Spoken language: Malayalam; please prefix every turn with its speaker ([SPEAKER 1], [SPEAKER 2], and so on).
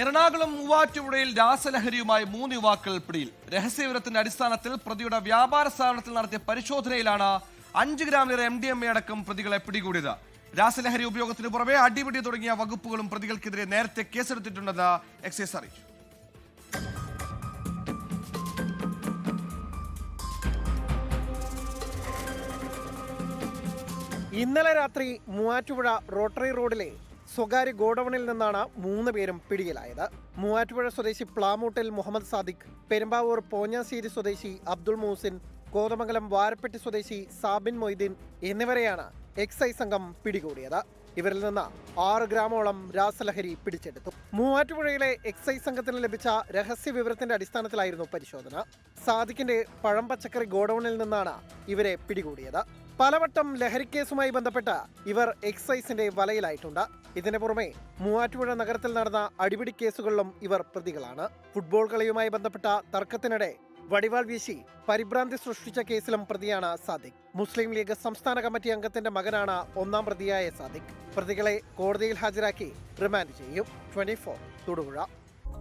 [SPEAKER 1] എറണാകുളം മൂവാറ്റുപുഴയിൽ രാസലഹരിയുമായി മൂന്ന് യുവാക്കൾ പിടിയിൽ. രഹസ്യവിവരത്തിന്റെ അടിസ്ഥാനത്തിൽ പ്രതിയുടെ വ്യാപാര സ്ഥാപനത്തിൽ നടത്തിയ പരിശോധനയിലാണ് അഞ്ച് ഗ്രാമിലേറെ എം ഡി എം എ അടക്കം പ്രതികളെ പിടികൂടിയത്. രാസലഹരി ഉപയോഗത്തിന് പുറമെ അടിപിടി തുടങ്ങിയ വകുപ്പുകളും പ്രതികൾക്കെതിരെ നേരത്തെ കേസെടുത്തിട്ടുണ്ടെന്ന് എക്സൈസ് അറിയിച്ചു.
[SPEAKER 2] ഇന്നലെ രാത്രി മൂവാറ്റുപുഴ റോട്ടറി റോഡിലെ സ്വകാര്യ ഗോഡൌണിൽ നിന്നാണ് മൂന്ന് പേരും പിടിയിലായത്. മൂവാറ്റുപുഴ സ്വദേശി പ്ലാമൂട്ടിൽ മുഹമ്മദ് സാദിഖ് പെരുമ്പാവൂർ പോഞ്ഞാശ്ശേരി സ്വദേശി അബ്ദുൾ മൂസിൻ കോതമംഗലം വാരപ്പെട്ടി സ്വദേശി സാബിൻ മൊയ്തീൻ എന്നിവരെയാണ് എക്സൈസ് സംഘം പിടികൂടിയത്. ഇവരിൽ നിന്ന് ആറ് ഗ്രാമോളം രാസലഹരി പിടിച്ചെടുത്തു. മൂവാറ്റുപുഴയിലെ എക്സൈസ് സംഘത്തിന് ലഭിച്ച രഹസ്യ വിവരത്തിന്റെ അടിസ്ഥാനത്തിലായിരുന്നു പരിശോധന. സാദിഖിന്റെ പഴം പച്ചക്കറി ഗോഡൌണിൽ നിന്നാണ് ഇവരെ പിടികൂടിയത്. പലവട്ടം ലഹരിക്കേസുമായി ബന്ധപ്പെട്ട് ഇവർ എക്സൈസിന്റെ വലയിലായിട്ടുണ്ട്. ഇതിനു പുറമെ മൂവാറ്റുപുഴ നഗരത്തിൽ നടന്ന അടിപിടി കേസുകളിലും ഇവർ പ്രതികളാണ്. ഫുട്ബോൾ കളിയുമായി ബന്ധപ്പെട്ട തർക്കത്തിനിടെ വടിവാൾ വീശി പരിഭ്രാന്തി സൃഷ്ടിച്ച കേസിലും പ്രതിയാണ് സാദിഖ്. മുസ്ലിം ലീഗ് സംസ്ഥാന കമ്മിറ്റി അംഗത്തിന്റെ മകനാണ് ഒന്നാം പ്രതിയായ സാദിഖ്. പ്രതികളെ കോടതിയിൽ ഹാജരാക്കി റിമാൻഡ് ചെയ്യും. Twenty four Thodupuzha.